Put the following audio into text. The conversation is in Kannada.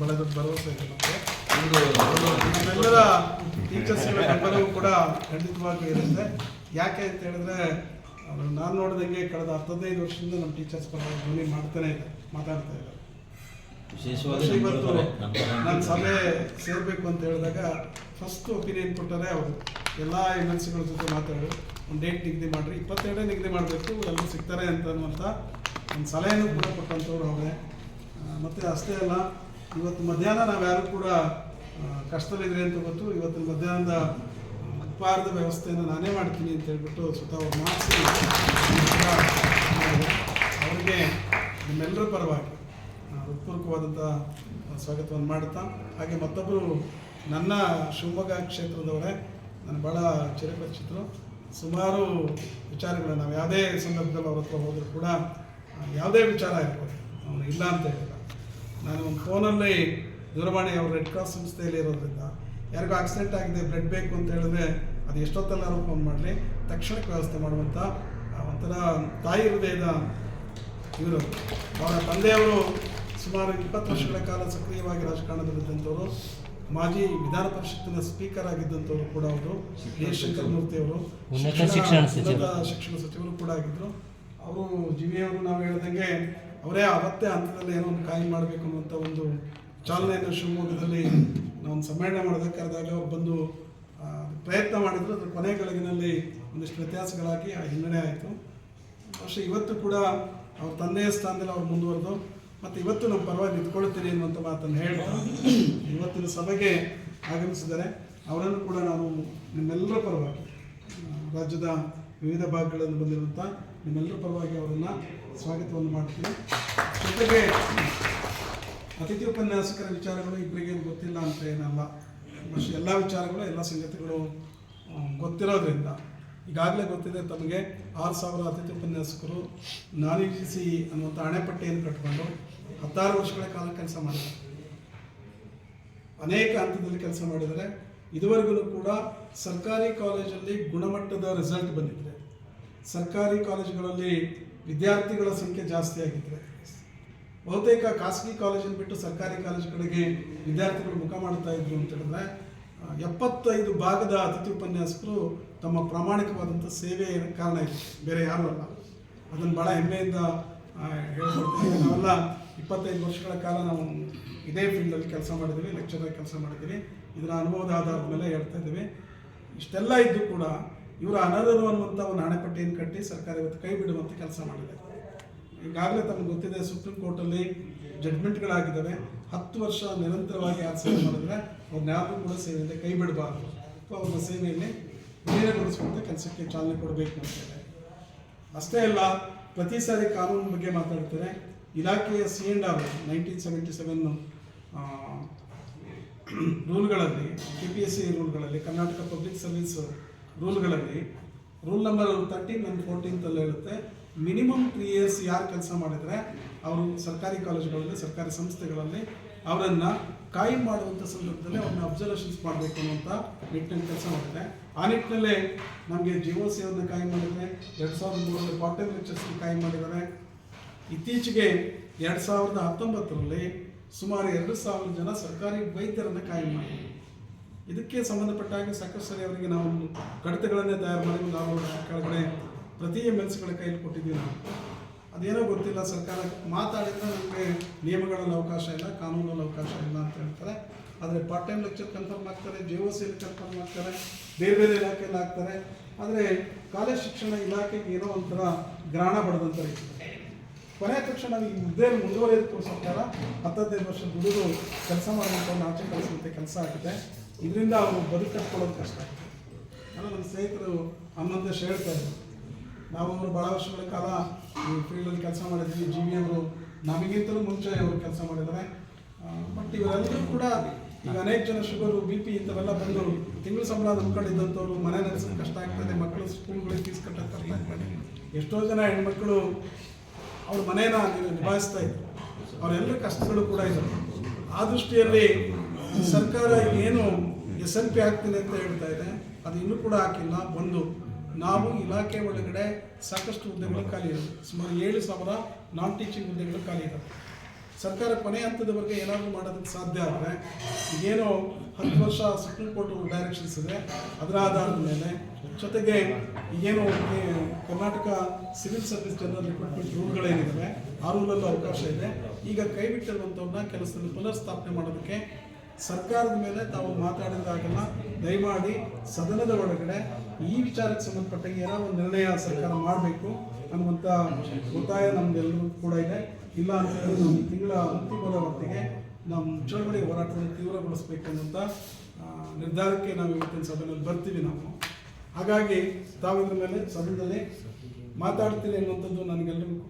ಬಹಳ ದೊಡ್ಡ ಭರವಸೆ ಇದೆ ನಮ್ಮೆಲ್ಲರ ಟೀಚರ್ಸ್ಗಳ ಬೆಂಬಲವೂ ಕೂಡ ಖಂಡಿತವಾಗಿ ಇರುತ್ತೆ. ಯಾಕೆ ಅಂತ ಹೇಳಿದ್ರೆ ನಾನು ನೋಡಿದಂಗೆ ಕಳೆದ ಹತ್ತದೈದು ವರ್ಷದಿಂದ ನಮ್ಮ ಟೀಚರ್ಸ್ ಪರವಾಗಿ ಧ್ವನಿ ಮಾಡ್ತಾನೆ ಇದೆ ಮಾತಾಡ್ತಾ ಇದ್ದಾರೆ. ವಿಶೇಷವಾಗಿ ಇವತ್ತು ನಮ್ಮ ನಮ್ಮ ನಾನು ಸಭೆ ಸೇರಬೇಕು ಅಂತ ಹೇಳಿದಾಗ ಫಸ್ಟ್ ಒಪಿನಿಯನ್ ಕೊಟ್ಟರೆ ಅವರು ಎಲ್ಲ ಎಂ ಎಲ್ ಸಿಗಳ ಜೊತೆ ಮಾತಾಡಿ ಒಂದು ಡೇಟ್ ನಿಗದಿ ಮಾಡಿರಿ ಇಪ್ಪತ್ತೆರಡೇ ನಿಗದಿ ಮಾಡಬೇಕು ಎಲ್ಲರೂ ಸಿಗ್ತಾರೆ ಅಂತ ಅನ್ನುವಂಥ ಒಂದು ಸಲಹೆನೂ ಕೂಡ ಕೊಟ್ಟಂಥವ್ರು ಅವರೇ. ಮತ್ತು ಅಷ್ಟೇ ಅಲ್ಲ ಇವತ್ತು ಮಧ್ಯಾಹ್ನ ನಾವು ಯಾರು ಕೂಡ ಕಷ್ಟದಲ್ಲಿದ್ರೆ ಅಂತ ಗೊತ್ತು, ಇವತ್ತು ಮಧ್ಯಾಹ್ನದ ಉಪಹಾರದ ವ್ಯವಸ್ಥೆಯನ್ನು ನಾನೇ ಮಾಡ್ತೀನಿ ಅಂತ ಹೇಳ್ಬಿಟ್ಟು ಸ್ವತಃ ಅವ್ರು ಮಾಡಿಸಿ ಅವರಿಗೆ ನಿಮ್ಮೆಲ್ಲರ ಪರವಾಗಿ ಹೃತ್ಪೂರ್ವಕವಾದಂಥ ಸ್ವಾಗತವನ್ನು ಮಾಡುತ್ತಾ, ಹಾಗೆ ಮತ್ತೊಬ್ಬರು ನನ್ನ ಶಿವಮೊಗ್ಗ ಕ್ಷೇತ್ರದವರೇ ನಾನು ಭಾಳ ಚಿರಪರಿಚಿತರು, ಸುಮಾರು ವಿಚಾರಗಳು ನಾವು ಯಾವುದೇ ಸಂದರ್ಭದಲ್ಲಿ ಅವ್ರ ಹತ್ರ ಹೋದರೂ ಕೂಡ ಯಾವುದೇ ವಿಚಾರ ಇರ್ಬೋದು ಅವನು ಇಲ್ಲ ಅಂತ ಹೇಳಿಲ್ಲ ನಾನು ಒಂದು ಫೋನಲ್ಲಿ ದೂರವಾಣಿ ಅವ್ರ ರೆಡ್ ಕ್ರಾಸ್ ಸಂಸ್ಥೆಯಲ್ಲಿ ಇರೋದ್ರಿಂದ ಯಾರಿಗೂ ಆಕ್ಸಿಡೆಂಟ್ ಆಗಿದೆ ಬ್ಲಡ್ ಬೇಕು ಅಂತ ಹೇಳಿದ್ರೆ ಅದು ಎಷ್ಟೊತ್ತಲ್ಲಾರು ಫೋನ್ ಮಾಡಲಿ. ತಕ್ಷಣಕ್ಕೆ ವ್ಯವಸ್ಥೆ ಮಾಡುವಂಥ ಒಂಥರ ತಾಯಿ ಹೃದಯದ ಇವರು. ಅವರ ತಂದೆಯವರು ಸುಮಾರು ಇಪ್ಪತ್ತು ವರ್ಷಗಳ ಕಾಲ ಸಕ್ರಿಯವಾಗಿ ರಾಜಕಾರಣದಲ್ಲಿದ್ದಂಥವರು ಮಾಜಿ ವಿಧಾನ ಪರಿಷತ್ತಿನ ಸ್ಪೀಕರ್ ಆಗಿದ್ದಂಥವರು ಕೂಡ ಅವರು ಜಯಶಂಕರ್ ಶಂಕರಮೂರ್ತಿ ಅವರು. ಉನ್ನತ ಶಿಕ್ಷಣ ಸಚಿವರು. ಉನ್ನತ ಶಿಕ್ಷಣ ಸಚಿವರು ಕೂಡ ಆಗಿದ್ರು. ಅವರು ಜೀವಿಯವರು ನಾವು ಹೇಳ್ದಂಗೆ ಅವರೇ ಅವತ್ತೇ ಹಂತದಲ್ಲಿ ಏನೋ ಒಂದು ಕಾಯಿ ಮಾಡಬೇಕು ಅನ್ನುವಂಥ ಒಂದು ಚಾಲನೆಯನ್ನು ಶಿವಮೊಗ್ಗದಲ್ಲಿ ನಾವು ಸಮ್ಮೇಳನ ಮಾಡೋದಕ್ಕೆ ಕರೆದಾಗ ಅವ್ರು ಬಂದು ಪ್ರಯತ್ನ ಮಾಡಿದ್ರು. ಅದ್ರ ಕೊನೆ ಗಳಿಗಿನಲ್ಲಿ ಒಂದಿಷ್ಟು ವ್ಯತ್ಯಾಸಗಳಾಗಿ ಆ ಹಿನ್ನಡೆ ಆಯಿತು. ಬಹುಶಃ ಇವತ್ತು ಕೂಡ ಅವ್ರ ತಂದೆಯ ಸ್ಥಾನದಲ್ಲಿ ಅವ್ರು ಮುಂದುವರೆದು. ಮತ್ತು ಇವತ್ತು ನಮ್ಮ ಪರವಾಗಿ ನಿಂತ್ಕೊಳ್ತೀನಿ ಅನ್ನುವಂಥ ಮಾತನ್ನು ಹೇಳ್ತಾ ಇವತ್ತಿನ ಸಭೆಗೆ ಆಗಮಿಸಿದ್ದಾರೆ. ಅವರನ್ನು ಕೂಡ ನಾನು ನಿಮ್ಮೆಲ್ಲರ ಪರವಾಗಿ ರಾಜ್ಯದ ವಿವಿಧ ಭಾಗಗಳಲ್ಲಿ ಬಂದಿರುವಂಥ ನಿಮ್ಮೆಲ್ಲರ ಪರವಾಗಿ ಅವರನ್ನು ಸ್ವಾಗತವನ್ನು ಮಾಡ್ತೀನಿ. ಜೊತೆಗೆ ಅತಿಥಿ ಉಪನ್ಯಾಸಕರ ವಿಚಾರಗಳು ಇಬ್ಬರಿಗೇನು ಗೊತ್ತಿಲ್ಲ ಅಂತ ಏನಲ್ಲ. ಎಲ್ಲ ವಿಚಾರಗಳು, ಎಲ್ಲ ಸಂಗತಿಗಳು ಗೊತ್ತಿರೋದ್ರಿಂದ. ಈಗಾಗಲೇ ಗೊತ್ತಿದೆ ತಮಗೆ ಆರು ಸಾವಿರ ಅತಿಥಿ ಉಪನ್ಯಾಸಕರು ನಾನ್ ಅನ್ನುವಂಥ ಹಣೆಪಟ್ಟಿಯನ್ನು ಕಟ್ಕೊಂಡು ಹತ್ತಾರು ವರ್ಷಗಳ ಕಾಲ ಕೆಲಸ ಮಾಡಿದ್ದಾರೆ. ಅನೇಕ ಹಂತದಲ್ಲಿ ಕೆಲಸ ಮಾಡಿದರೆ ಇದುವರೆಗೂ ಕೂಡ ಸರ್ಕಾರಿ ಕಾಲೇಜಲ್ಲಿ ಗುಣಮಟ್ಟದ ರಿಸಲ್ಟ್ ಬಂದಿದೆ. ಸರ್ಕಾರಿ ಕಾಲೇಜುಗಳಲ್ಲಿ ವಿದ್ಯಾರ್ಥಿಗಳ ಸಂಖ್ಯೆ ಜಾಸ್ತಿ ಆಗಿದ್ರೆ, ಬಹುತೇಕ ಖಾಸಗಿ ಕಾಲೇಜನ್ನು ಬಿಟ್ಟು ಸರ್ಕಾರಿ ಕಾಲೇಜುಗಳಿಗೆ ವಿದ್ಯಾರ್ಥಿಗಳು ಮುಖ ಮಾಡ್ತಾ ಇದ್ರು ಅಂತ ಹೇಳಿದ್ರೆ ಎಪ್ಪತ್ತೈದು ಭಾಗದ ಅತಿಥಿ ಉಪನ್ಯಾಸಕರು ತಮ್ಮ ಪ್ರಾಮಾಣಿಕವಾದಂಥ ಸೇವೆ ಕಾರಣ ಇದೆ ಬೇರೆ ಯಾರೂ ಅಲ್ಲ. ಅದನ್ನು ಭಾಳ ಹೆಮ್ಮೆಯಿಂದ ಹೇಳ್ಬೋದು ನಾವೆಲ್ಲ ಇಪ್ಪತ್ತೈದು ವರ್ಷಗಳ ಕಾಲ ನಾವು ಇದೇ ಫೀಲ್ಡಲ್ಲಿ ಕೆಲಸ ಮಾಡಿದ್ದೀವಿ ಲೆಕ್ಚರಾಗಿ ಕೆಲಸ ಮಾಡಿದ್ದೀವಿ. ಇದರ ಅನುಭವದ ಆಧಾರದ ಮೇಲೆ ಹೇಳ್ತಾ ಇದ್ದೀವಿ. ಇಷ್ಟೆಲ್ಲ ಇದ್ದು ಕೂಡ ಇವರ ಅನರ್ಹರು ಅನ್ನುವಂಥ ಒಂದು ಹಣೆಪಟ್ಟಿಯನ್ನು ಕಟ್ಟಿ ಸರ್ಕಾರ ಇವತ್ತು ಕೈ ಬಿಡುವಂಥ ಕೆಲಸ ಮಾಡಿದೆ. ಈಗಾಗಲೇ ತಮಗೆ ಗೊತ್ತಿದೆ ಸುಪ್ರೀಂ ಕೋರ್ಟಲ್ಲಿ ಜಡ್ಮೆಂಟ್ಗಳಾಗಿದ್ದಾವೆ ಹತ್ತು ವರ್ಷ ನಿರಂತರವಾಗಿ ಯಾರು ಸೇವೆ ಮಾಡಿದ್ರೆ ಅವ್ರನ್ನ ಯಾರು ಕೂಡ ಸೇವೆಯಿಂದ ಕೈ ಬಿಡಬಾರ್ದು. ಅಥವಾ ಅವ್ರ ಸೇವೆಯಲ್ಲಿ ವಿಲೀನಗೊಳಿಸುವಂಥ ಕೆಲಸಕ್ಕೆ ಚಾಲನೆ ಕೊಡಬೇಕು ಅಂತ ಇದೆ. ಅಷ್ಟೇ ಅಲ್ಲ ಪ್ರತಿ ಸಾರಿ ಕಾನೂನು ಬಗ್ಗೆ ಮಾತಾಡ್ತಾರೆ ಇಲಾಖೆಯ C and R nineteen seventy seven ರೂಲ್ಗಳಲ್ಲಿ K P S C ರೂಲ್ಗಳಲ್ಲಿ ಕರ್ನಾಟಕ ಪಬ್ಲಿಕ್ ಸರ್ವಿಸ್ ರೂಲ್ಗಳಲ್ಲಿ ರೂಲ್ ನಂಬರ್ ತರ್ಟೀನ್ ಆ್ಯಂಡ್ ಫೋರ್ಟೀನ್ತಲ್ಲಿ ಇರುತ್ತೆ. ಮಿನಿಮಮ್ ತ್ರೀ ಇಯರ್ಸ್ ಯಾರು ಕೆಲಸ ಮಾಡಿದರೆ, ಅವರು ಸರ್ಕಾರಿ ಕಾಲೇಜುಗಳಲ್ಲಿ, ಸರ್ಕಾರಿ ಸಂಸ್ಥೆಗಳಲ್ಲಿ ಅವರನ್ನು ಕಾಯಂ ಮಾಡುವಂಥ ಸಂದರ್ಭದಲ್ಲಿ ಅವ್ರನ್ನ ಅಬ್ಸರ್ವೇಷನ್ಸ್ ಮಾಡಬೇಕು ಅನ್ನುವಂಥ ನಿಟ್ಟಿನಲ್ಲಿ ಕೆಲಸ ಮಾಡಿದೆ ಆ ನಿಟ್ಟಿನಲ್ಲೇ ನಮಗೆ ಜಿ ಸಿ ಅವ್ರನ್ನ ಕಾಯಂ ಮಾಡಿದರೆ, ಎರಡು ಸಾವಿರದ ಮೂರರಲ್ಲಿ ಪಾರ್ಟ್ ಟೈಮ್ ಲೆಕ್ಚರ್ಸ್ನ ಕಾಯಂ ಮಾಡಿದ್ದಾರೆ. ಇತ್ತೀಚೆಗೆ ಎರಡು ಸಾವಿರದ ಹತ್ತೊಂಬತ್ತರಲ್ಲಿ ಸುಮಾರು ಎರಡು ಸಾವಿರ ಜನ ಸರ್ಕಾರಿ ವೈದ್ಯರನ್ನು ಕಾಯಂ ಮಾಡಿದ್ದಾರೆ. ಇದಕ್ಕೆ ಸಂಬಂಧಪಟ್ಟ ಹಾಗೆ ಸಾಕಷ್ಟು ಅವರಿಗೆ ನಾವು ಕಡತಗಳನ್ನೇ ತಯಾರು ಮಾಡಿ, ನಾವು ಕೆಳಗಡೆ ಪ್ರತಿ ಎಂ ಎಲ್ ಸಿಗಳ ಕೈಯಲ್ಲಿ ಕೊಟ್ಟಿದ್ದೀವಿ ನಾವು. ಅದೇನೋ ಗೊತ್ತಿಲ್ಲ, ಸರ್ಕಾರ ಮಾತಾಡಿದ್ರೆ ನಮಗೆ ನಿಯಮಗಳಲ್ಲಿ ಅವಕಾಶ ಇಲ್ಲ, ಕಾನೂನಲ್ಲಿ ಅವಕಾಶ ಇಲ್ಲ ಅಂತ ಹೇಳ್ತಾರೆ. ಆದರೆ ಪಾರ್ಟ್ ಟೈಮ್ ಲೆಕ್ಚರ್ ಕನ್ಫರ್ಮ್ ಆಗ್ತಾರೆ ಜಿ ಓ ಸಿಯಲ್ಲಿ ಕನ್ಫರ್ಮ್ ಆಗ್ತಾರೆ, ಬೇರೆ ಬೇರೆ ಇಲಾಖೆಯಲ್ಲಿ ಆಗ್ತಾರೆ. ಆದರೆ ಕಾಲೇಜ್ ಶಿಕ್ಷಣ ಇಲಾಖೆಗೆ ಏನೋ ಒಂಥರ ಗ್ರಹಣ ಪಡೆದಂತ ಕೊನೆ ಕೊನೆಯ ತಕ್ಷಣ ಈ ಹುದ್ದೆಯಲ್ಲಿ ಮುಂದುವರಿಯೋದಕ್ಕೂ ಸರ್ಕಾರ. ಹತ್ತದೈದು ವರ್ಷ ದುಡಿದು ಕೆಲಸ ಮಾಡುವಂಥ ಆಚೆ ಕಳಿಸುವಂಥ ಕೆಲಸ ಆಗಿದೆ. ಇದರಿಂದ ಅವರು ಬದುಕು ಕಟ್ಕೊಳ್ಳೋದು ಕಷ್ಟ. ಆಗುತ್ತೆ ನನ್ನ ಸ್ನೇಹಿತರು ಅಮ್ಮಂತ ಹೇಳ್ತಾ ಇದ್ದರು ನಾವು ಅವರು ಭಾಳ ವರ್ಷಗಳ ಕಾಲ ಈ ಫೀಲ್ಡಲ್ಲಿ ಕೆಲಸ ಮಾಡಿದ್ವಿ. ಜಿ ವಿ ಅವರು ನಮಗಿಂತಲೂ ಮುಂಚೆ ಅವರು ಕೆಲಸ ಮಾಡಿದ್ದಾರೆ. ಬಟ್ ಇವರೆಲ್ಲರೂ ಕೂಡ ಈಗ ಅನೇಕ ಜನ ಶುಗರು ಬಿ ಪಿ ಇಂಥವೆಲ್ಲ ಬಂದು ತಿಂಗಳು ಸಂಬಳ ನಂಬ್ಕೊಂಡಿದ್ದಂಥವ್ರು ಮನೆ ನಡೆಸೋದು ಕಷ್ಟ ಆಗ್ತದೆ, ಮಕ್ಕಳು ಸ್ಕೂಲ್ಗಳಿಗೆ ಫೀಸ್ ಕಟ್ಟಕ್ಕೆ ಎಷ್ಟೋ ಜನ ಹೆಣ್ಮಕ್ಳು ಅವ್ರ ಮನೇನ ನಿಭಾಯಿಸ್ತಾ ಇದ್ರು. ಅವರೆಲ್ಲರ ಕಷ್ಟಗಳು ಕೂಡ ಇದೆ ಆ ದೃಷ್ಟಿಯಲ್ಲಿ ಸರ್ಕಾರ ಏನು ಎಸ್ ಎಲ್ ಪಿ ಹಾಕ್ತೀನಿ ಅಂತ ಹೇಳ್ತಾ ಇದೆ, ಅದು ಇನ್ನೂ ಕೂಡ ಹಾಕಿಲ್ಲ. ಒಂದು, ನಾವು ಇಲಾಖೆ ಒಳಗಡೆ ಸಾಕಷ್ಟು ಹುದ್ದೆಗಳು ಖಾಲಿ ಇದೆ ಸುಮಾರು ಏಳು ಸಾವಿರ ನಾನ್ ಟೀಚಿಂಗ್ ಹುದ್ದೆಗಳು ಖಾಲಿ ಇದೆ ಸರ್ಕಾರ ಕೊನೆ ಹಂತದವರೆಗೆ ಏನಾದರೂ ಮಾಡೋದಕ್ಕೆ ಸಾಧ್ಯ ಆದರೆ ಏನೋ ಹತ್ತು ವರ್ಷ ಸುಪ್ರೀಂ ಕೋರ್ಟ್ ಡೈರೆಕ್ಷನ್ಸ್ ಇದೆ, ಅದರ ಆಧಾರದ ಮೇಲೆ ಜೊತೆಗೆ ಈಗೇನು Karnataka civil service general recruitment ರೂಲ್ಗಳೇನಿದ್ದಾವೆ ಆ ರೂಲಲ್ಲೂ ಅವಕಾಶ ಇದೆ. ಈಗ ಕೈ ಬಿಟ್ಟಿರುವಂಥವ್ರನ್ನ ಕೆಲಸದಲ್ಲಿ ಪುನರ್ ಸ್ಥಾಪನೆ ಮಾಡೋದಕ್ಕೆ ಸರ್ಕಾರದ ಮೇಲೆ ತಾವು ಮಾತಾಡಿದಾಗೆಲ್ಲ ದಯಮಾಡಿ ಸದನದ ಒಳಗಡೆ ಈ ವಿಚಾರಕ್ಕೆ ಸಂಬಂಧಪಟ್ಟಂಗೆ ಏನೋ ಒಂದು ನಿರ್ಣಯ ಸರ್ಕಾರ ಮಾಡಬೇಕು ಅನ್ನುವಂಥ ಒತ್ತಾಯ ನಮ್ದೆಲ್ಲರೂ ಕೂಡ ಇದೆ. ಇಲ್ಲ ಅಂತ ಹೇಳಿದ್ರೆ ನಾವು ಈ ತಿಂಗಳ ಅಂತಿಮದ ಹೊತ್ತಿಗೆ ನಮ್ಮ ಚಳವಳಿ ಹೋರಾಟವನ್ನು ತೀವ್ರಗೊಳಿಸಬೇಕು ಅನ್ನುವಂಥ ನಿರ್ಧಾರಕ್ಕೆ ನಾವು ಇವತ್ತಿನ ಸಭೆಯಲ್ಲಿ ಬರ್ತೀವಿ ನಾವು. ಹಾಗಾಗಿ ತಾವು ಇದ್ರ ಮೇಲೆ ಸದನದಲ್ಲಿ ಮಾತಾಡ್ತೀನಿ ಅನ್ನುವಂಥದ್ದು ನನಗೆಲ್ಲರಿಗೂ